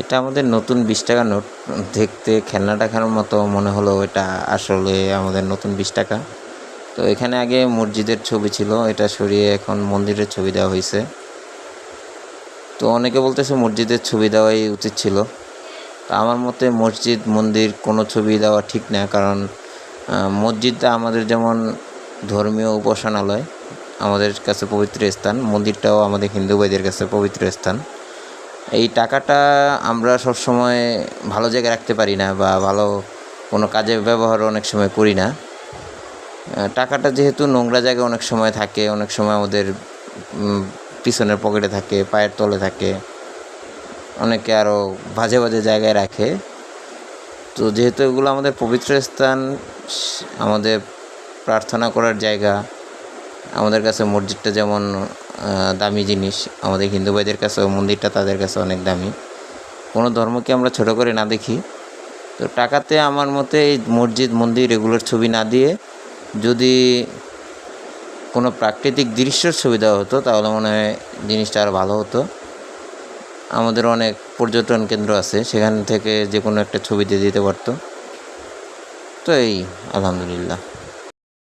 এটা আমাদের নতুন বিশ টাকা নোট, দেখতে খেলনা টাকার মতো মনে হলো এটা আসলে আমাদের নতুন বিশ টাকা। তো এখানে আগে মসজিদের ছবি ছিল, এটা সরিয়ে এখন মন্দিরের ছবি দেওয়া হয়েছে। তো অনেকে বলতেছে মসজিদের ছবি দেওয়াই উচিত ছিল। তা আমার মতে মসজিদ, মন্দির কোনো ছবি দেওয়া ঠিক না, কারণ মসজিদটা আমাদের যেমন ধর্মীয় উপাসনালয়, আমাদের কাছে পবিত্র স্থান, মন্দিরটাও আমাদের হিন্দু ভাইদের কাছে পবিত্র স্থান। এই টাকাটা আমরা সবসময় ভালো জায়গায় রাখতে পারি না বা ভালো কোনো কাজে ব্যবহার অনেক সময় করি না। টাকাটা যেহেতু নোংরা জায়গায় অনেক সময় থাকে, অনেক সময় আমাদের পিছনের পকেটে থাকে, পায়ের তলে থাকে, অনেকে আরও বাজে বাজে জায়গায় রাখে। তো যেহেতু এগুলো আমাদের পবিত্র স্থান, আমাদের প্রার্থনা করার জায়গা, আমাদের কাছে মসজিদটা যেমন দামি জিনিস। আমাদের হিন্দু ভাইদের কাছেও মন্দিরটা তাদের কাছে অনেক দামি। কোনো ধর্মকে আমরা ছোট করে না দেখি। তো টাকাতে আমার মতে এই মসজিদ, মন্দির এগুলোর ছবি না দিয়ে যদি কোনো প্রাকৃতিক দৃশ্যের ছবি দেওয়া হতো, তাহলে মনে হয় জিনিসটা আরও ভালো হতো। আমাদের অনেক পর্যটন কেন্দ্র আছে, সেখান থেকে যে কোনো একটা ছবি দিয়ে দিতে পারতো। তো এই, আলহামদুলিল্লাহ।